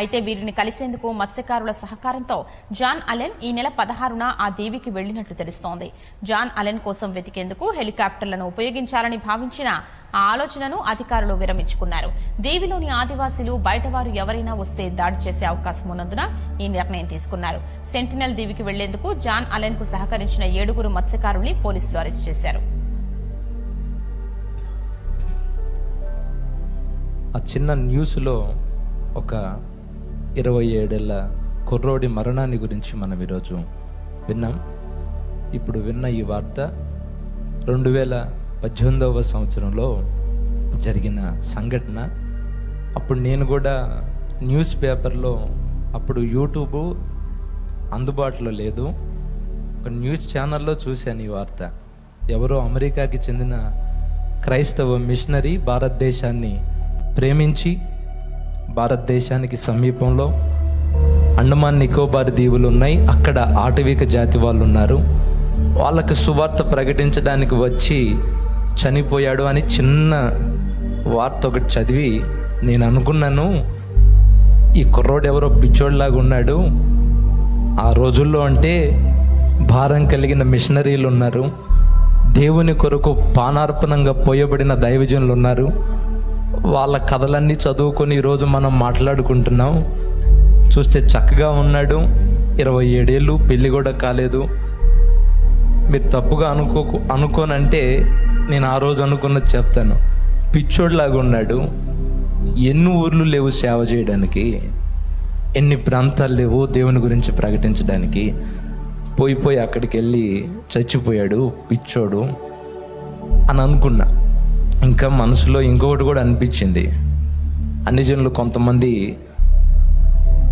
అయితే వీరిని కలిసేందుకు మత్స్యకారుల సహకారంతో జాన్ అలెన్ ఈ నెల పదహారున ఆ దీవికి వెళ్ళినట్లు తెలుస్తోంది. జాన్ అలెన్ కోసం వెతికేందుకు హెలికాప్టర్లను ఉపయోగించాలని భావించిన ఆ ఆలోచనను అధికారులు విరమించుకున్నారు. దీవిలోని ఆదివాసీలు బయటవారు ఎవరైనా వస్తే దాడి చేసే అవకాశం ఉన్నందున ఈ నిర్ణయం తీసుకున్నారు. సెంటినల్ దీవికి వెళ్ళేందుకు జాన్ అలెన్కు సహకరించిన ఏడుగురు మత్స్యకారుల్ని పోలీసులు అరెస్ట్ చేశారు. ఆ చిన్న న్యూస్లో ఒక ఇరవై ఏడేళ్ళ కుర్రోడి మరణాన్ని గురించి మనం ఈరోజు విన్నాం. ఇప్పుడు విన్న ఈ వార్త రెండు వేల పద్దెనిమిదవ సంవత్సరంలో జరిగిన సంఘటన. అప్పుడు నేను కూడా న్యూస్ పేపర్లో అప్పుడు యూట్యూబ్ అందుబాటులో లేదు. ఒక న్యూస్ ఛానల్లో చూశాను ఈ వార్త. ఎవరో అమెరికాకి చెందిన క్రైస్తవ మిషనరీ భారతదేశాన్ని ప్రేమించి భారతదేశానికి సమీపంలో అండమాన్ నికోబార్ దీవులు ఉన్నాయి. అక్కడ ఆటవిక జాతి వాళ్ళు ఉన్నారు. వాళ్ళకు సువార్త ప్రకటించడానికి వచ్చి చనిపోయాడు అని చిన్న వార్త ఒకటి చదివి నేను అనుకున్నాను ఈ కుర్రోడు ఎవరో పిచ్చోడ్లాగా ఉన్నాడు. ఆ రోజుల్లో అంటే భారం కలిగిన మిషనరీలు ఉన్నారు. దేవుని కొరకు పానార్పణంగా పోయబడిన దైవజనులు ఉన్నారు. వాళ్ళ కథలన్నీ చదువుకొని ఈరోజు మనం మాట్లాడుకుంటున్నాం. చూస్తే చక్కగా ఉన్నాడు. ఇరవై ఏడేళ్ళు పెళ్ళి కూడా కాలేదు. మీరు తప్పుగా అనుకో అనుకోనంటే నేను ఆ రోజు అనుకున్నది చెప్తాను. పిచ్చోడ్లాగా ఉన్నాడు. ఎన్ని ఊర్లు లేవు సేవ చేయడానికి. ఎన్ని ప్రాంతాలు లేవు దేవుని గురించి ప్రకటించడానికి. పోయి పోయి అక్కడికి వెళ్ళి చచ్చిపోయాడు పిచ్చోడు అని అనుకున్నా. ఇంకా మనసులో ఇంకొకటి కూడా అనిపించింది. అన్ని జనులు కొంతమంది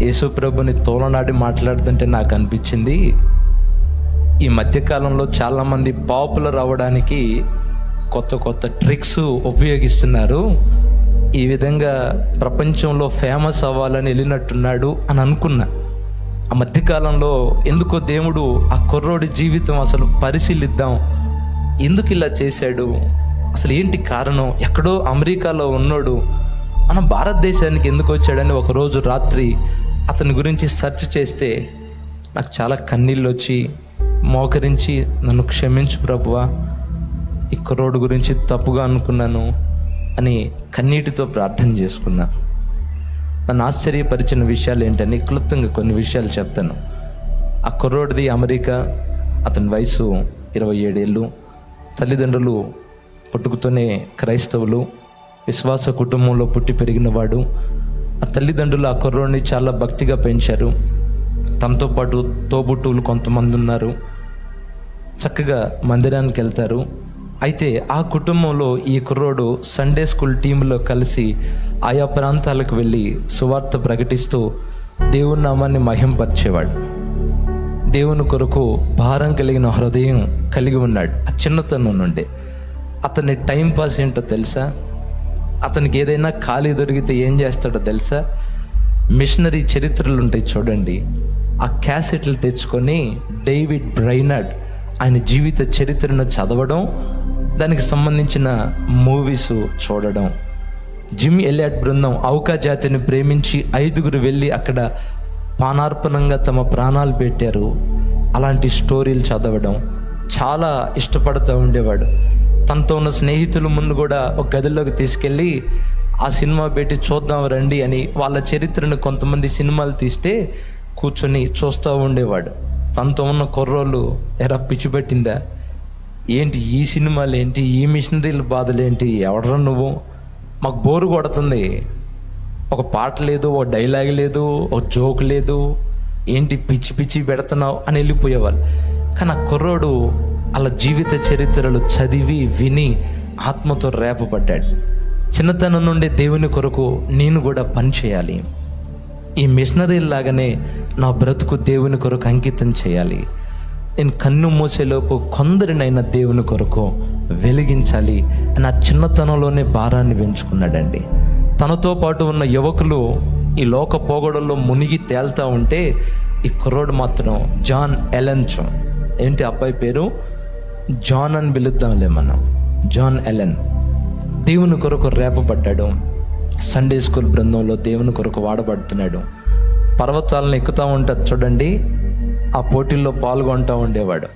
యేసుప్రభుని తోలనాడి మాట్లాడుతుంటే నాకు అనిపించింది. ఈ మధ్యకాలంలో చాలామంది పాపులర్ అవ్వడానికి కొత్త కొత్త ట్రిక్స్ ఉపయోగిస్తున్నారు. ఈ విధంగా ప్రపంచంలో ఫేమస్ అవ్వాలని వెళ్ళినట్టున్నాడు అని అనుకున్నా. ఆ మధ్యకాలంలో ఎందుకో దేవుడు ఆ కుర్రోడి జీవితం అసలు పరిశీలిద్దాం. ఎందుకు ఇలా చేశాడు? అసలు ఏంటి కారణం? ఎక్కడో అమెరికాలో ఉన్నాడు. మన భారతదేశానికి ఎందుకు వచ్చాడని ఒకరోజు రాత్రి అతని గురించి సెర్చ్ చేస్తే నాకు చాలా కన్నీళ్ళు వచ్చి మోకరించి నన్ను క్షమించు ప్రభువా ఈ కుర్రోడు గురించి తప్పుగా అనుకున్నాను అని కన్నీటితో ప్రార్థన చేసుకున్నా. నన్ను ఆశ్చర్యపరిచిన విషయాలు ఏంటని క్లుప్తంగా కొన్ని విషయాలు చెప్తాను. ఆ కుర్రోడిది అమెరికా అతని వయసు ఇరవై ఏడేళ్ళు తల్లిదండ్రులు పుట్టుకతోనే క్రైస్తవులు విశ్వాస కుటుంబంలో పుట్టి పెరిగినవాడు ఆ తల్లిదండ్రులు ఆ కుర్రోడిని చాలా భక్తిగా పెంచారు. తనతో పాటు తోబుట్టువులు కొంతమంది ఉన్నారు. చక్కగా మందిరానికి వెళ్తారు. అయితే ఆ కుటుంబంలో ఈ కుర్రోడు సండే స్కూల్ టీంలో కలిసి ఆయా ప్రాంతాలకు వెళ్ళి సువార్త ప్రకటిస్తూ దేవుని నామాన్ని మహింపరిచేవాడు. దేవుని కొరకు భారం కలిగిన హృదయం కలిగి ఉన్నాడు. ఆ చిన్నతనం నుండి. అతని టైం పాస్ ఏంటో తెలుసా? అతనికి ఏదైనా ఖాళీ దొరికితే ఏం చేస్తాడో తెలుసా? మిషనరీ చరిత్రలు ఉంటాయి చూడండి. ఆ క్యాసెట్లు తెచ్చుకొని డేవిడ్ బ్రైనడ్ ఆయన జీవిత చరిత్రను చదవడం దానికి సంబంధించిన మూవీస్ చూడడం. జిమ్ ఎలియాట్ బృందం అవుకా జాతిని ప్రేమించి ఐదుగురు వెళ్ళి అక్కడ పానార్పణంగా తమ ప్రాణాలు పెట్టారు. అలాంటి స్టోరీలు చదవడం చాలా ఇష్టపడుతూ ఉండేవాడు. తనతో ఉన్న స్నేహితుల ముందు కూడా ఒక గదిలోకి తీసుకెళ్ళి ఆ సినిమా పెట్టి చూద్దాం రండి అని వాళ్ళ చరిత్రను కొంతమంది సినిమాలు తీస్తే కూర్చొని చూస్తూ ఉండేవాడు. తనతో ఉన్న కుర్రోళ్ళు ఎరా పిచ్చి పెట్టిందా? ఏంటి ఈ సినిమాలు ఏంటి? ఈ మిషనరీల బాధలేంటి ఎవడరా నువ్వు? మాకు బోరు కొడుతుంది. ఒక పాట లేదు ఒక డైలాగ్ లేదు ఒక జోక్ లేదు. ఏంటి పిచ్చి పిచ్చి పెడుతున్నావు? అని వెళ్ళిపోయేవాళ్ళు. కానీ ఆ కుర్రోడు అలా జీవిత చరిత్రలు చదివి విని ఆత్మతో రేపబడ్డాడు. చిన్నతనం నుండి దేవుని కొరకు నేను కూడా పని చేయాలి. ఈ మిషనరీ లాగానే నా బ్రతుకు దేవుని కొరకు అంకితం చేయాలి. నేను కన్ను మూసేలోపు కొందరినైనా దేవుని కొరకు వెలిగించాలి. అని ఆ చిన్నతనంలోనే భారాన్ని పెంచుకున్నాడండి. తనతో పాటు ఉన్న యువకులు ఈ లోక పోగొడల్లో మునిగి తేల్తా ఉంటే ఈ కుర్రోడు మాత్రం జాన్ ఎలెన్చో ఏంటి అబ్బాయి పేరు? జాన్ అని పిలుద్దాంలే మనం. John Ellen. దేవుని కొరకు రేపబడ్డాడు సండే స్కూల్ బృందంలో దేవుని కొరకు వాడబడుతున్నాడు పర్వతాలను ఎక్కుతూ ఉంటారు చూడండి ఆ పోటీల్లో పాల్గొంటూ ఉండేవాడు.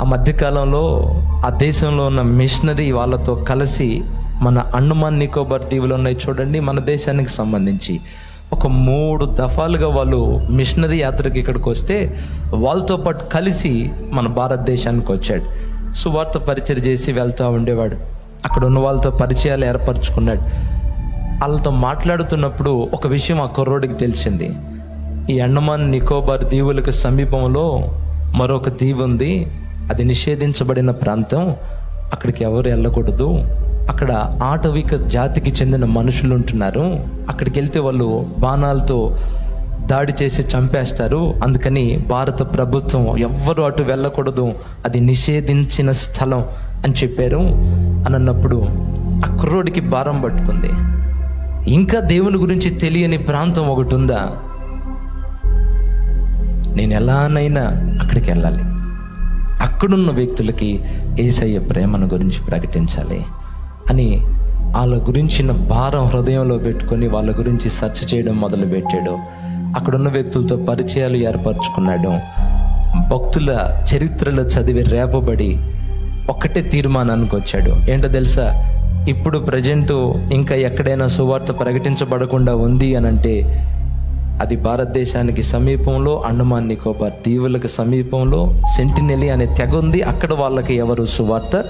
ఆ మధ్యకాలంలో ఆ దేశంలో ఉన్న మిషనరీ వాళ్ళతో కలిసి మన అండమాన్ నికోబార్ దీవులు ఉన్నాయి చూడండి మన దేశానికి సంబంధించి. ఒక మూడు దఫాలుగా వాళ్ళు మిషనరీ యాత్రకి ఇక్కడికి వస్తే వాళ్ళతో పాటు కలిసి మన భారతదేశానికి వచ్చాడు. సువార్త పరిచయం చేసి వెళ్తూ ఉండేవాడు. అక్కడ ఉన్న వాళ్ళతో పరిచయాలు ఏర్పరచుకున్నాడు. వాళ్ళతో మాట్లాడుతున్నప్పుడు ఒక విషయం ఆ కుర్రోడికి తెలిసింది. ఈ అండమాన్ నికోబార్ దీవులకు సమీపంలో మరొక దీవు ఉంది అది నిషేధించబడిన ప్రాంతం. అక్కడికి ఎవరు వెళ్ళకూడదు. అక్కడ ఆటవిక జాతికి చెందిన మనుషులు ఉంటున్నారు. అక్కడికి వెళ్తే వాళ్ళు బాణాలతో దాడి చేసి చంపేస్తారు. అందుకని భారత ప్రభుత్వం ఎవ్వరు అటు వెళ్ళకూడదు. అది నిషేధించిన స్థలం అని చెప్పారు. అని అన్నప్పుడు ఆ కుర్రోడికి భారం పట్టుకుంది. ఇంకా దేవుని గురించి తెలియని ప్రాంతం ఒకటి ఉందా? నేను ఎలానైనా అక్కడికి వెళ్ళాలి. అక్కడున్న వ్యక్తులకి ఏసయ్య ప్రేమను గురించి ప్రకటించాలి. అని వాళ్ళ గురించిన భారం హృదయంలో పెట్టుకొని వాళ్ళ గురించి సెర్చ్ చేయడం మొదలుపెట్టాడు. అక్కడున్న వ్యక్తులతో పరిచయాలు ఏర్పరచుకున్నాడు. భక్తుల చరిత్రలో చదివి రేపబడి ఒక్కటే తీర్మానానికి వచ్చాడు. ఏంటో తెలుసా? ఇప్పుడు ప్రజెంటు ఇంకా ఎక్కడైనా సువార్త ప్రకటించబడకుండా ఉంది అని అంటే అది భారతదేశానికి సమీపంలో అండమాన్ నికోబార్ దీవులకు సమీపంలో సెంటినెలి అనే తెగ ఉంది. అక్కడ వాళ్ళకి ఎవరు సువార్త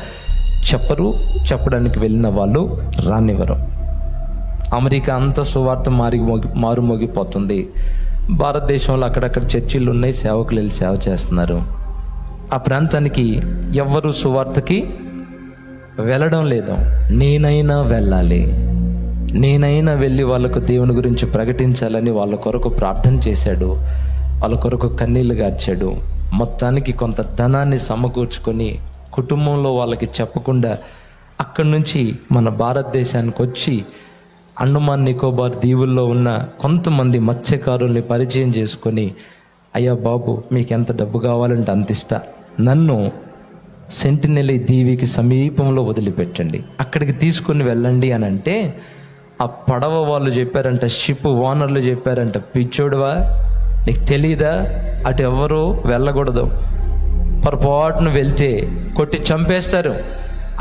చెప్పరు చెప్పడానికి వెళ్ళిన వాళ్ళు రానివ్వరు. అమెరికా అంత సువార్త మారి మోగి మారుమోగిపోతుంది భారతదేశంలో అక్కడక్కడ చర్చిలు ఉన్నాయి సేవకులు వెళ్ళి సేవ చేస్తున్నారు. ఆ ప్రాంతానికి ఎవ్వరు సువార్తకి వెళ్ళడం లేదు. నేనైనా వెళ్ళాలి. నేనైనా వెళ్ళి వాళ్ళకు దేవుని గురించి ప్రకటించాలని వాళ్ళ కొరకు ప్రార్థన చేశాడు. వాళ్ళ కొరకు కన్నీళ్ళు గార్చాడు. మొత్తానికి కొంత ధనాన్ని సమకూర్చుకొని కుటుంబంలో వాళ్ళకి చెప్పకుండా అక్కడి నుంచి మన భారతదేశానికి వచ్చి అండమాన్ నికోబార్ దీవుల్లో ఉన్న కొంతమంది మత్స్యకారుల్ని పరిచయం చేసుకొని అయ్యా బాబు మీకు ఎంత డబ్బు కావాలంటే అంత ఇస్తా. నన్ను సెంటినెలి దీవికి సమీపంలో వదిలిపెట్టండి. అక్కడికి తీసుకుని వెళ్ళండి అని అంటే ఆ పడవ వాళ్ళు చెప్పారంట షిప్ ఓనర్లు చెప్పారంట పిచ్చోడువా నీకు తెలీదా? అటు ఎవరు వెళ్ళకూడదు. పొరపాటును వెళ్తే కొట్టి చంపేస్తారు.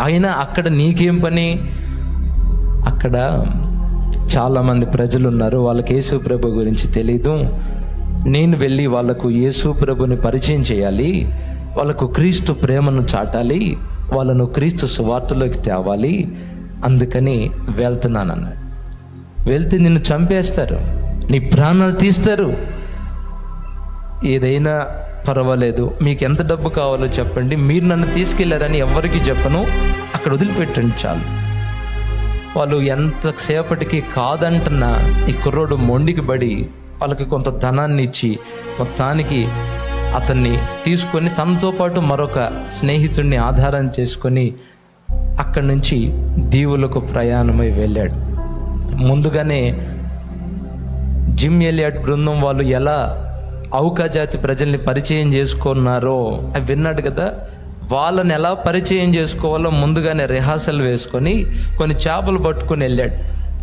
అయినా అక్కడ నీకేం పని? అక్కడ చాలామంది ప్రజలు ఉన్నారు వాళ్ళకి యేసు ప్రభు గురించి తెలీదు. నేను వెళ్ళి వాళ్ళకు యేసు ప్రభుని పరిచయం చేయాలి. వాళ్ళకు క్రీస్తు ప్రేమను చాటాలి. వాళ్ళను క్రీస్తు సువార్తలోకి తేవాలి. అందుకని వెళ్తున్నానన్నా వెళ్తే నిన్ను చంపేస్తారు. నీ ప్రాణాలు తీస్తారు. ఏదైనా పర్వాలేదు. మీకు ఎంత డబ్బు కావాలో చెప్పండి. మీరు నన్ను తీసుకెళ్ళారని ఎవరికి చెప్పను. అక్కడ వదిలిపెట్టండి చాలు. వాళ్ళు ఎంతసేపటికి కాదంటున్న ఈ కుర్రోడు మొండికి పడి వాళ్ళకి కొంత ధనాన్ని ఇచ్చి మొత్తానికి అతన్ని తీసుకొని తనతో పాటు మరొక స్నేహితుడిని ఆధారం చేసుకొని అక్కడి నుంచి దీవులకు ప్రయాణమై వెళ్ళాడు. ముందుగానే జిమ్ ఎలియాట్ బృందం వాళ్ళు ఎలా ఔకా జాతి ప్రజల్ని పరిచయం చేసుకున్నారో అవి విన్నాడు కదా? వాళ్ళని ఎలా పరిచయం చేసుకోవాలో ముందుగానే రిహార్సల్ వేసుకొని కొన్ని చేపలు పట్టుకొని వెళ్ళాడు.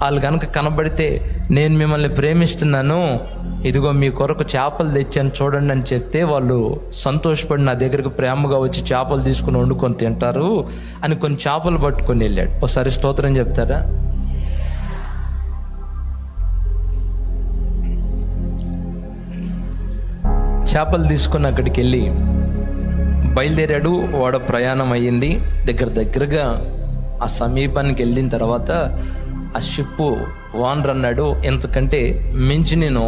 వాళ్ళు కనుక కనబడితే నేను మిమ్మల్ని ప్రేమిస్తున్నాను ఇదిగో మీ కొరకు చేపలు తెచ్చాను చూడండి అని చెప్తే వాళ్ళు సంతోషపడి నా దగ్గరకు ప్రేమగా వచ్చి చేపలు తీసుకుని వండుకొని తింటారు అని కొన్ని చేపలు పట్టుకొని వెళ్ళాడు. ఒకసారి స్తోత్రం చెప్తారా? చేపలు తీసుకొని అక్కడికి వెళ్ళి బయలుదేరాడు. వాడ ప్రయాణం అయ్యింది. దగ్గర దగ్గరగా ఆ సమీపానికి వెళ్ళిన తర్వాత ఆ షిప్పు వానర్ అన్నాడు ఎందుకంటే మించి నేను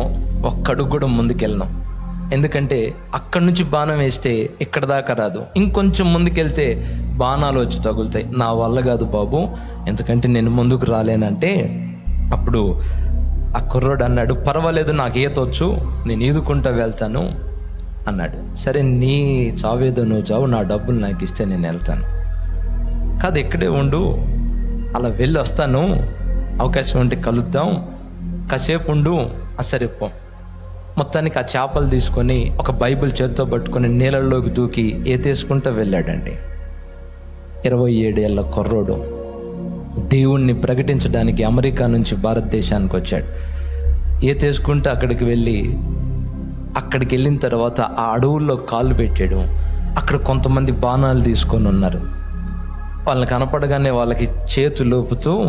ఒక్కడుగు కూడా ముందుకెళ్ళను. ఎందుకంటే అక్కడి నుంచి బాణం వేస్తే ఇక్కడ దాకా రాదు. ఇంకొంచెం ముందుకెళ్తే బాణాలు వచ్చి తగులుతాయి. నా వల్ల కాదు బాబు. ఎందుకంటే నేను ముందుకు రాలేనంటే అప్పుడు ఆ కుర్రోడు అన్నాడు పర్వాలేదు నాకు ఈత వచ్చు నేను ఈదుకుంటా వెళ్తాను. అన్నాడు. సరే నీ చావేదో నువ్వు చావు నా డబ్బులు నాకు ఇస్తే నేను వెళ్తాను. కాదు ఇక్కడే ఉండు. అలా వెళ్ళి వస్తాను. అవకాశం ఉంటే కలుద్దాం. కాసేపు ఉండు. ఆ సరే పో. మొత్తానికి ఆ చేపలు తీసుకొని ఒక బైబిల్ చేత్తో పట్టుకొని నీళ్ళల్లోకి దూకి ఏతేసుకుంటూ వెళ్ళాడండి. ఇరవై ఏడేళ్ళ కుర్రోడు దేవుణ్ణి ప్రకటించడానికి అమెరికా నుంచి భారతదేశానికి వచ్చాడు. ఏ తీసుకుంటే అక్కడికి వెళ్ళి అక్కడికి వెళ్ళిన తర్వాత ఆ అడవుల్లో కాళ్ళు పెట్టేయడం అక్కడ కొంతమంది బాణాలు తీసుకొని ఉన్నారు. వాళ్ళని కనపడగానే వాళ్ళకి చేతులు లోపుతూ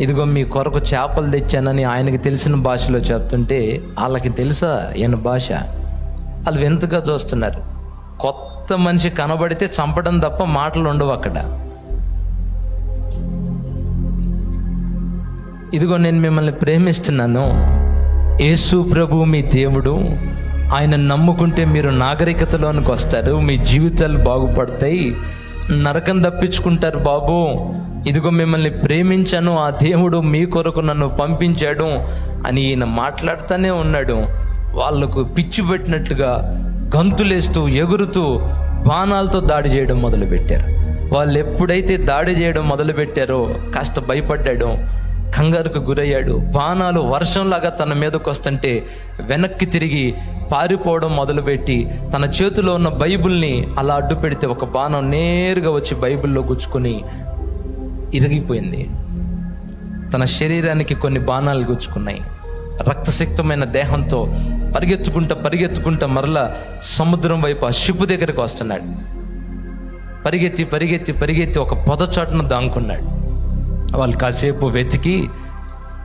ఇదిగో మీ కొరకు చేపలు తెచ్చానని ఆయనకి తెలిసిన భాషలో చెప్తుంటే వాళ్ళకి తెలుసా ఈయన భాష? వాళ్ళు వింతగా చూస్తున్నారు. కొత్త మనిషి కనబడితే చంపడం తప్ప మాటలు ఉండవు అక్కడ. ఇదిగో నేను మిమ్మల్ని ప్రేమిస్తున్నాను. యేసు ప్రభు మీ దేవుడు. ఆయన నమ్ముకుంటే మీరు నాగరికతలోనికి వస్తారు. మీ జీవితాలు బాగుపడతాయి. నరకం తప్పించుకుంటారు బాబు. ఇదిగో మిమ్మల్ని ప్రేమించాను. ఆ దేవుడు మీ కొరకు నన్ను పంపించాడు అని ఈయన మాట్లాడుతూనే ఉన్నాడు. వాళ్ళకు పిచ్చి పెట్టినట్టుగా గంతులేస్తూ ఎగురుతూ బాణాలతో దాడి చేయడం మొదలుపెట్టారు. వాళ్ళు ఎప్పుడైతే దాడి చేయడం మొదలుపెట్టారో కాస్త భయపడ్డాడు. కంగారుకు గురయ్యాడు. బాణాలు వర్షంలాగా తన మీదకు వస్తుంటే వెనక్కి తిరిగి పారిపోవడం మొదలుపెట్టి తన చేతిలో ఉన్న బైబిల్ని అలా అడ్డు పెడితే ఒక బాణం నేరుగా వచ్చి బైబిల్లో గుచ్చుకొని ఇరిగిపోయింది. తన శరీరానికి కొన్ని బాణాలు గుచ్చుకున్నాయి. రక్తసిక్తమైన దేహంతో పరిగెత్తుకుంటా పరిగెత్తుకుంటా మరలా సముద్రం వైపు ఆ షిప్ దగ్గరకు వస్తున్నాడు. పరిగెత్తి పరిగెత్తి పరిగెత్తి ఒక పొదచాటును దాంకున్నాడు. వాళ్ళు కాసేపు వెతికి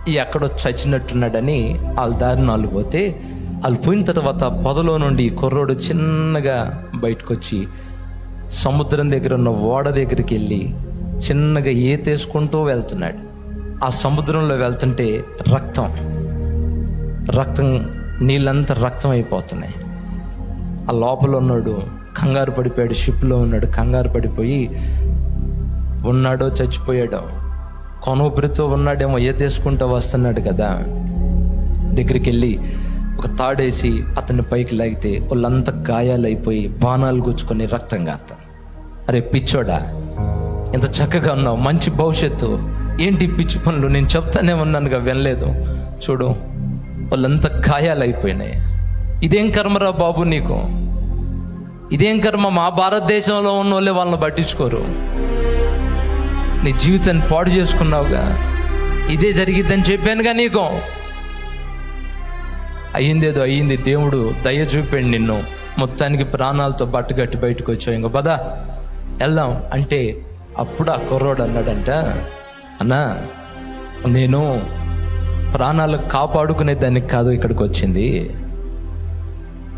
ఎక్కడో చచ్చినట్టున్నాడని వాళ్ళ దారిని వాళ్ళు పోతే వాళ్ళు పోయిన తర్వాత పొదలో నుండి కుర్రోడు చిన్నగా బయటకు వచ్చి సముద్రం దగ్గర ఉన్న ఓడ దగ్గరికి వెళ్ళి చిన్నగా ఏతేసుకుంటూ వెళ్తున్నాడు. ఆ సముద్రంలో వెళ్తుంటే రక్తం రక్తం నీళ్ళంతా రక్తం అయిపోతున్నాయి. ఆ లోపల ఉన్నాడు కంగారు పడిపోయాడు షిప్లో ఉన్నాడు కంగారు పడిపోయి ఉన్నాడో చచ్చిపోయాడో కొనూపిరితో ఉన్నాడేమో ఏ తీసుకుంటూ వస్తున్నాడు కదా. దగ్గరికి వెళ్ళి ఒక తాడేసి అతన్ని పైకి లాగితే వాళ్ళంతా గాయాలైపోయి బాణాలు గుచ్చుకొని రక్తం కాస్తాం అరే పిచ్చోడా ఎంత చక్కగా ఉన్నావు మంచి భవిష్యత్తు. ఏంటి పిచ్చి పనులు? నేను చెప్తానే ఉన్నానుగా వినలేదు. చూడు వాళ్ళంతా గాయాలైపోయినాయి. ఇదేం కర్మరా బాబు నీకు? ఇదేం కర్మ? మా భారతదేశంలో ఉన్న వాళ్ళే వాళ్ళని పట్టించుకోరు. నీ జీవితాన్ని పాడు చేసుకున్నావుగా. ఇదే జరిగిద్దని చెప్పానుగా నీకు. అయ్యిందేదో అయ్యింది దేవుడు దయ చూపాడు నిన్ను. మొత్తానికి ప్రాణాలతో బట్టగట్టి బయటకు వచ్చావు. ఇంక పదా. వెళ్దాం. అంటే అప్పుడు ఆ కుర్రోడు అన్నాడంట అన్నా నేను ప్రాణాలు కాపాడుకునే దానికి కాదు ఇక్కడికి వచ్చింది.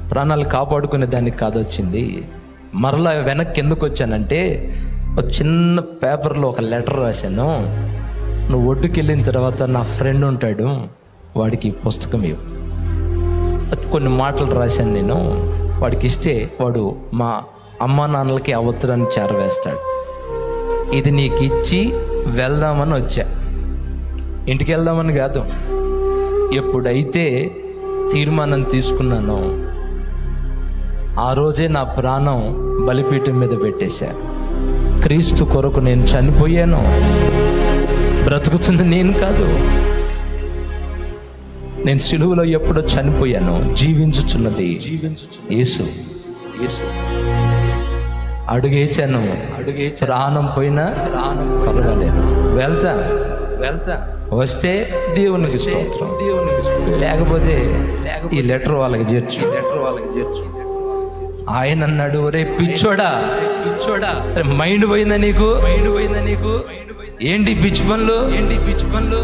ప్రాణాలు కాపాడుకునే దానికి కాదు వచ్చింది. మరలా వెనక్కి ఎందుకు వచ్చానంటే ఒక చిన్న పేపర్లో ఒక లెటర్ రాశాను. నువ్వు ఒడ్డుకి వెళ్ళిన తర్వాత నా ఫ్రెండ్ ఉంటాడు వాడికి పుస్తకం ఇవ్వు. కొన్ని మాటలు రాశాను నేను. వాడికి ఇస్తే వాడు మా అమ్మా నాన్నలకి అవతరాన్ని చేరవేస్తాడు. ఇది నీకు ఇచ్చి వెళ్దామని వచ్చా. ఇంటికి వెళ్దామని కాదు. ఎప్పుడైతే తీర్మానం తీసుకున్నానో ఆ రోజే నా ప్రాణం బలిపీఠం మీద పెట్టేశాను క్రీస్తు కొరకు నేను చనిపోయాను. బ్రతుకుతుంది నేను కాదు. నేను సిలువులో ఎప్పుడో చనిపోయాను. జీవించుచున్నది యేసు. యేసు అడుగేశాను. అడుగేసి ప్రాణం పోయినా ప్రాణం పర్వాలేదు. వెళ్తా. వెళ్తా వస్తే దేవునికి స్తోత్రం. దేవునికి లేకపోతే ఈ లెటర్ వాళ్ళకి చేర్చు లెటర్ వాళ్ళకి చేర్చు. ఆయన అన్నాడు ఒరే పిచ్చోడా పిచ్చోడా అరే మైండ్ పోయిందా నీకు? మైండ్ పోయిందా నీకు? ఏంటి పిచ్చి పనులు? ఏంటి పిచ్చి పనులు?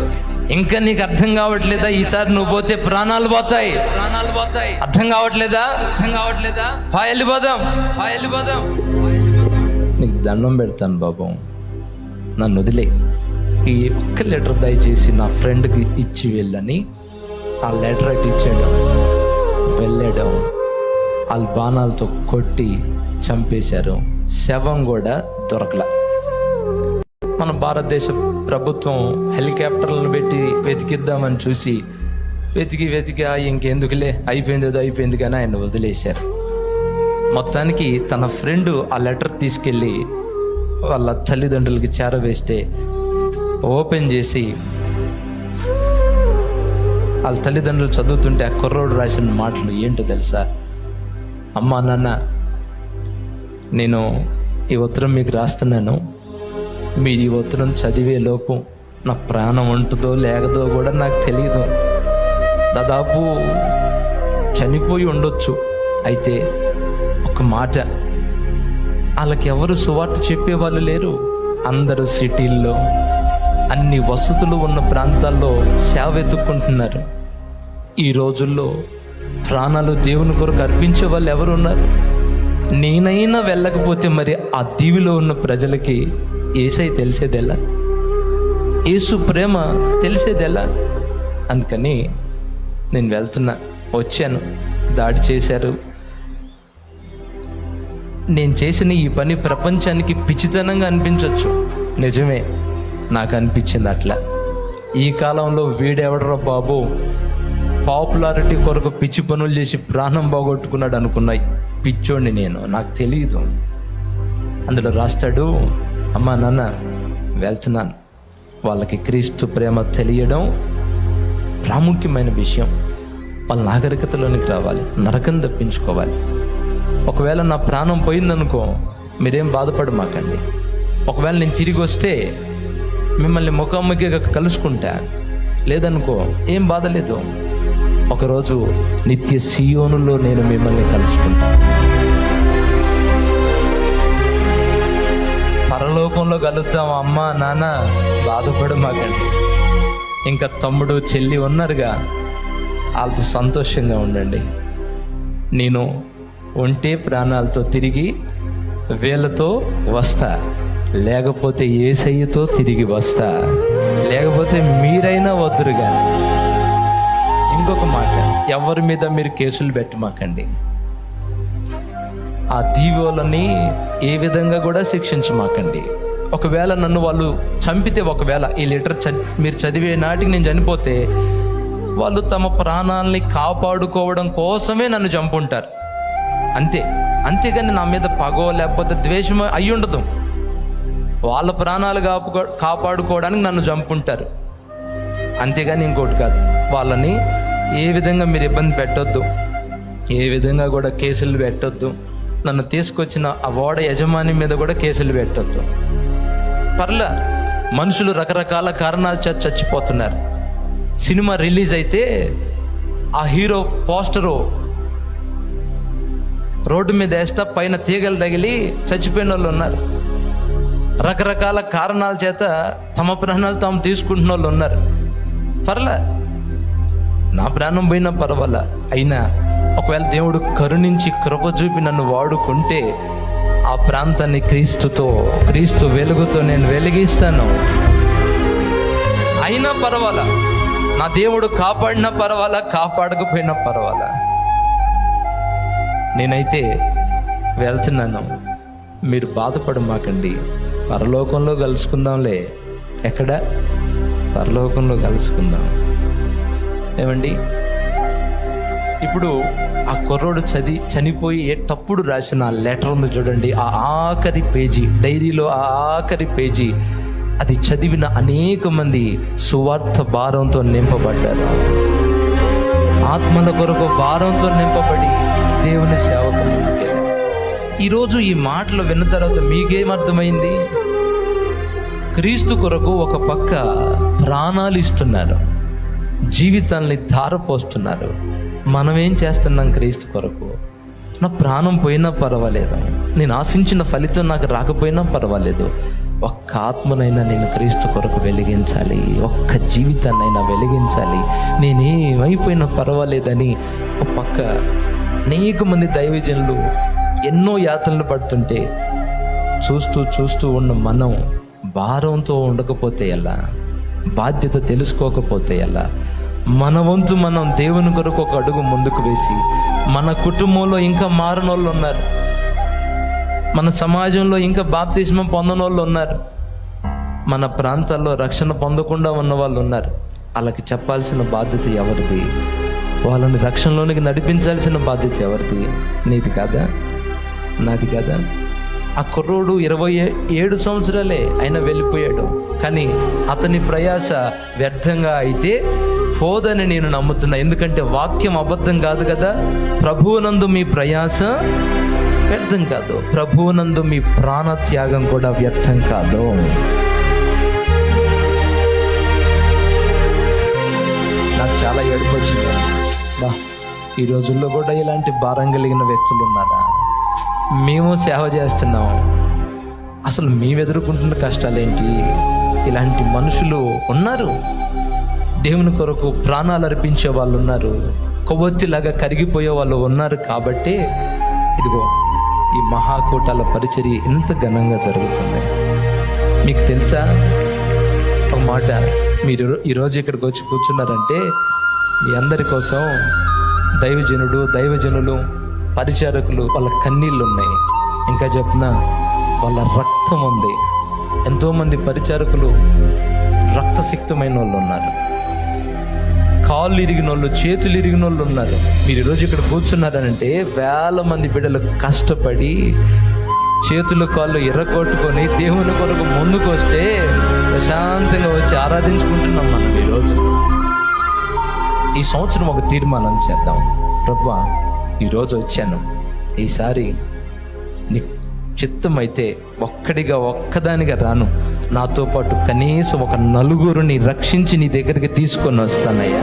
ఇంకా నీకు అర్థం కావట్లేదా? ఈసారి నువ్వు పోతే ప్రాణాలు పోతాయి. ప్రాణాలు పోతాయి. అర్థం కావట్లేదా? అర్థం కావట్లేదా? పా వెళ్ళిపోదాం పా వెళ్ళిపోదాం నీకు దండం పెడతాను బాబు. నన్ను వదిలే. ఈ ఒక్క లెటర్ దయచేసి నా ఫ్రెండ్కి ఇచ్చి వెళ్ళని. ఆ లెటర్ అటు ఇచ్చాడు వెళ్ళాడు. వాళ్ళు బాణాలతో కొట్టి చంపేశారు. శవం కూడా దొరకల. మన భారతదేశ ప్రభుత్వం హెలికాప్టర్లను పెట్టి వెతికిద్దామని చూసి వెతికి వెతికి "ఆ, ఇంకెందుకులే అయిపోయింది ఏదో అయిపోయింది కానీ ఆయన వదిలేశారు. మొత్తానికి తన ఫ్రెండ్ ఆ లెటర్ తీసుకెళ్ళి వాళ్ళ తల్లిదండ్రులకి చేరవేస్తే ఓపెన్ చేసి వాళ్ళ తల్లిదండ్రులు చదువుతుంటే ఆ కుర్రోడు రాసిన మాటలు ఏంటో తెలుసా? అమ్మా నాన్న నేను ఈ ఉత్తరం మీకు రాస్తున్నాను. మీరు ఈ ఉత్తరం చదివే లోపు నా ప్రాణం ఉంటుందో లేకదో కూడా నాకు తెలియదు దాదాపు చనిపోయి ఉండొచ్చు. అయితే ఒక మాట వాళ్ళకి ఎవరు సువార్త చెప్పేవాళ్ళు లేరు? అందరూ సిటీల్లో అన్ని వసతులు ఉన్న ప్రాంతాల్లో సేవ ఎత్తుక్కుంటున్నారు. ఈ రోజుల్లో ప్రాణాలు దేవుని కొరకు అర్పించే వాళ్ళు ఎవరు ఉన్నారు నేనైనా వెళ్ళకపోతే మరి ఆ దీవిలో ఉన్న ప్రజలకి ఏసై తెలిసేదెలా ఏసు ప్రేమ తెలిసేదెలా అందుకని నేను వెళ్తున్నా వచ్చాను దాడి చేశారు. నేను చేసిన ఈ పని ప్రపంచానికి పిచ్చితనంగా అనిపించవచ్చు నిజమే నాకు అనిపించింది అట్లా. ఈ కాలంలో వీడెవడరా బాబు? పాపులారిటీ కొరకు పిచ్చి పనులు చేసి ప్రాణం బాగొట్టుకున్నాడు అనుకున్నాయి. పిచ్చోడిని నేను నాకు తెలియదు అందులో రాస్తాడు అమ్మా నాన్న వెళ్తున్నాను. వాళ్ళకి క్రీస్తు ప్రేమ తెలియడం ప్రాముఖ్యమైన విషయం. వాళ్ళ నాగరికతలోనికి రావాలి నరకం తప్పించుకోవాలి. ఒకవేళ నా ప్రాణం పోయిందనుకో మీరేం బాధపడమాకండి ఒకవేళ నేను తిరిగి వస్తే మిమ్మల్ని ముఖాముఖిగా కలుసుకుంటా. లేదనుకో ఏం బాధ లేదు. ఒకరోజు నిత్య సియోనులో నేను మిమ్మల్ని కలుసుకుంటాను పరలోకంలో కలుద్దాం అమ్మ నాన్న బాధపడమాకండి ఇంకా తమ్ముడు చెల్లి ఉన్నారుగా వాళ్ళతో సంతోషంగా ఉండండి. నేను ఉంటే ప్రాణాలతో తిరిగి వేళ్ళతో వస్తా. లేకపోతే ఏసయ్యతో తిరిగి వస్తా. లేకపోతే మీరైనా వద్దురు కానీ ఇంకొక మాట ఎవరి మీద మీరు కేసులు పెట్టమాకండి. ఆ దీవోలని ఏ విధంగా కూడా శిక్షించమాకండి. ఒకవేళ నన్ను వాళ్ళు చంపితే ఒకవేళ ఈ లెటర్ చ మీరు చదివే నాటికి నేను చనిపోతే వాళ్ళు తమ ప్రాణాలని కాపాడుకోవడం కోసమే నన్ను చంపుంటారు. అంతే. అంతేగాని నా మీద పగో లేకపోతే ద్వేషం అయి ఉండదు. వాళ్ళ ప్రాణాలు కాపు కాపాడుకోవడానికి నన్ను చంపుంటారు. అంతేగాని ఇంకోటి కాదు. వాళ్ళని ఏ విధంగా మీరు ఇబ్బంది పెట్టొద్దు. ఏ విధంగా కూడా కేసులు పెట్టొద్దు. నన్ను తీసుకొచ్చిన ఆ ఓడ యజమాని మీద కూడా కేసులు పెట్టొద్దు. పర్లే మనుషులు రకరకాల కారణాల చేత చచ్చిపోతున్నారు. సినిమా రిలీజ్ అయితే ఆ హీరో పోస్టరు రోడ్డు మీద వేస్తా పైన తీగలు తగిలి చచ్చిపోయిన వాళ్ళు ఉన్నారు. రకరకాల కారణాల చేత తమ ప్రాణాలు తాము తీసుకుంటున్న వాళ్ళు ఉన్నారు. పర్లే నా ప్రాణం పోయినా పర్వాలా. అయినా ఒకవేళ దేవుడు కరుణించి కృప చూపి నన్ను వాడుకుంటే ఆ ప్రాంతాన్ని క్రీస్తుతో క్రీస్తు వెలుగుతో నేను వెలిగిస్తాను. అయినా పర్వాలా. నా దేవుడు కాపాడినా పర్వాలా కాపాడకపోయినా పర్వాలా. నేనైతే వెళ్తున్నాను. మీరు బాధపడమాకండి పరలోకంలో కలుసుకుందాంలే. ఎక్కడ? పరలోకంలో కలుసుకుందాం. ఏమండి? ఇప్పుడు ఆ కుర్రోడు చది చనిపోయేటప్పుడు రాసిన లెటర్ ఉంది చూడండి. ఆ ఆఖరి పేజీ డైరీలో ఆ ఆఖరి పేజీ అది చదివిన అనేక మంది సువార్థ భారంతో నింపబడ్డారు. ఆత్మల కొరకు భారంతో నింపబడి దేవుని సేవకు ఈరోజు ఈ మాటలు విన్న తర్వాత మీకేమర్థమైంది క్రీస్తు కొరకు ఒక పక్క ప్రాణాలు ఇస్తున్నారు. జీవితాల్ని ధారపోస్తున్నారు. మనం ఏం చేస్తున్నాం క్రీస్తు కొరకు? నా ప్రాణం పోయినా పర్వాలేదు. నేను ఆశించిన ఫలితం నాకు రాకపోయినా పర్వాలేదు. ఒక్క ఆత్మనైనా నేను క్రీస్తు కొరకు వెలిగించాలి. ఒక్క జీవితాన్నైనా వెలిగించాలి. నేనేమైపోయినా పర్వాలేదని ఒక పక్క అనేక మంది దైవజనులు ఎన్నో యాత్రలు పడుతుంటే చూస్తూ చూస్తూ ఉన్న మనం భారంతో ఉండకపోతే ఎలా? బాధ్యత తెలుసుకోకపోతే ఎలా? మన వంతు మనం దేవుని కొరకు ఒక అడుగు ముందుకు వేసి మన కుటుంబంలో ఇంకా మారనోళ్ళు ఉన్నారు. మన సమాజంలో ఇంకా బాప్తిస్మం పొందనోళ్ళు ఉన్నారు. మన ప్రాంతాల్లో రక్షణ పొందకుండా ఉన్న వాళ్ళు ఉన్నారు. వాళ్ళకి చెప్పాల్సిన బాధ్యత ఎవరిది? వాళ్ళని రక్షణలోనికి నడిపించాల్సిన బాధ్యత ఎవరిది? నీది కాదా? నాది కాదా? ఆ కుర్రోడు ఇరవై ఏ- ఏడు సంవత్సరాలే ఆయన వెళ్ళిపోయాడు. కానీ అతని ప్రయాస వ్యర్థంగా అయితే పోదని నేను నమ్ముతున్నా. ఎందుకంటే వాక్యం అబద్ధం కాదు కదా? ప్రభువునందు మీ ప్రయాస వ్యర్థం కాదు. ప్రభువునందు మీ ప్రాణ త్యాగం కూడా వ్యర్థం కాదు. నాకు చాలా ఏడుపు వచ్చింది. బా ఈ రోజుల్లో కూడా ఇలాంటి భారం కలిగిన వ్యక్తులు ఉన్నారా? మేము సేవ చేస్తున్నాం. అసలు మేము ఎదుర్కొంటున్న కష్టాలేంటి? ఇలాంటి మనుషులు ఉన్నారు. దేవుని కొరకు ప్రాణాలు అర్పించే వాళ్ళు ఉన్నారు. కొవ్వొత్తిలాగా కరిగిపోయే వాళ్ళు ఉన్నారు కాబట్టి ఇదిగో ఈ మహాకూటాల పరిచర్య ఎంత ఘనంగా జరుగుతుంది మీకు తెలుసా? ఒక మాట మీరు ఈరోజు ఇక్కడికి వచ్చి కూర్చున్నారంటే మీ అందరి కోసం దైవజనుడు దైవజనులు పరిచారకులు వాళ్ళ కన్నీళ్ళు ఉన్నాయి ఇంకా చెప్పిన? వాళ్ళ రక్తం ఉంది. ఎంతోమంది పరిచారకులు రక్తసిక్తమైన వాళ్ళు ఉన్నారు. కాళ్ళు ఇరిగిన వాళ్ళు చేతులు ఇరిగిన వాళ్ళు ఉన్నారు మీరు ఈరోజు ఇక్కడ కూర్చున్నారనంటే వేల మంది బిడ్డలు కష్టపడి చేతులు కాళ్ళు ఎర్రగొట్టుకొని దేవుని కొరకు ముందుకు వస్తే ప్రశాంతంగా వచ్చి ఆరాధించుకుంటున్నాం మనం ఈరోజు. ఈ సంవత్సరం ఒక తీర్మానం చేద్దాం. ప్రభా ఈరోజు వచ్చాను. ఈసారి నీ చిత్తమైతే ఒక్కడిగా ఒక్కదానిగా రాను. నాతో పాటు కనీసం ఒక నలుగురిని రక్షించి నీ దగ్గరికి తీసుకొని వస్తానయ్యా.